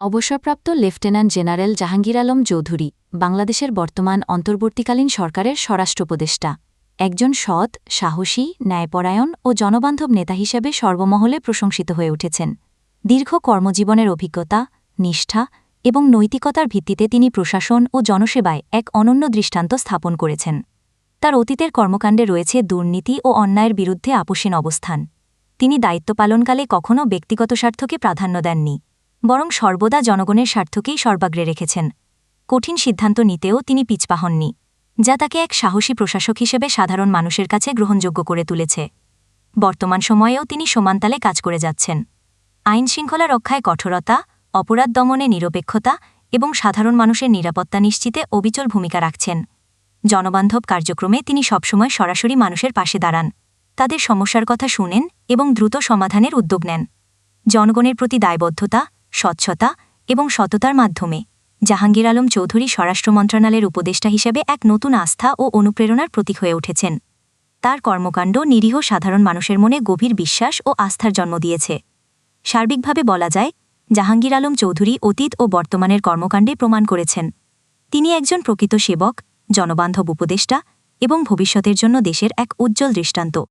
অবসরপ্রাপ্ত lieutenant general Jahangir Alam Chowdhury, বাংলাদেশের বর্তমান অন্তর্বর্তীকালীন সরকারের স্বরাষ্ট্র উপদেষ্টা। একজন সৎ, সাহসী, ন্যায়পরায়ণ ও জনবান্ধব নেতা হিসেবে সর্বমহলে প্রশংসিত হয়ে উঠেছেন। দীর্ঘ কর্মজীবনের অভিজ্ঞতা, নিষ্ঠা এবং নৈতিকতার ভিত্তিতে তিনি প্রশাসন ও জনসেবায় এক অনন্য দৃষ্টান্ত স্থাপন করেছেন। তার অতীতের কর্মকাণ্ডে রয়েছে দুর্নীতি ও অন্যায়ের বিরুদ্ধে আপোষীন অবস্থান। তিনি দায়িত্ব পালনকালে কখনও ব্যক্তিগত স্বার্থকে প্রাধান্য দেননি। বরং সর্বদা জনগণের স্বার্থকেই সর্বাগ্রে রেখেছেন। কঠিন সিদ্ধান্ত নিতেও তিনি পিছপা হননি, যা তাকে এক সাহসী প্রশাসক হিসেবে সাধারণ মানুষের কাছে গ্রহণযোগ্য করে তুলেছে। বর্তমান সময়েও তিনি সমানতালে কাজ করে যাচ্ছেন। আইন শৃঙ্খলা রক্ষায় কঠোরতা, অপরাধ দমনে নিরপেক্ষতা এবং সাধারণ মানুষের নিরাপত্তা নিশ্চিতে অবিচল ভূমিকা রাখছেন। জনবান্ধব কার্যক্রমে তিনি সবসময় সরাসরি মানুষের পাশে দাঁড়ান, তাদের সমস্যার কথা শুনেন এবং দ্রুত সমাধানের উদ্যোগ নেন। জনগণের প্রতি দায়বদ্ধতা স্বচ্ছতা এবং সততার মাধ্যমে। জাহাঙ্গীর আলম চৌধুরী স্বরাষ্ট্র মন্ত্রণালয়ের উপদেষ্টা হিসেবে এক নতুন আস্থা ও অনুপ্রেরণার প্রতীক হয়ে উঠেছেন। তার কর্মকাণ্ড নিরীহ সাধারণ মানুষের মনে গভীর বিশ্বাস ও আস্থার জন্ম দিয়েছে। সার্বিকভাবে বলা যায়, জাহাঙ্গীর আলম চৌধুরী অতীত ও বর্তমানের কর্মকাণ্ডে প্রমাণ করেছেন। তিনি একজন প্রকৃত সেবক, জনবান্ধব উপদেষ্টা এবং ভবিষ্যতের জন্য দেশের এক উজ্জ্বল দৃষ্টান্ত।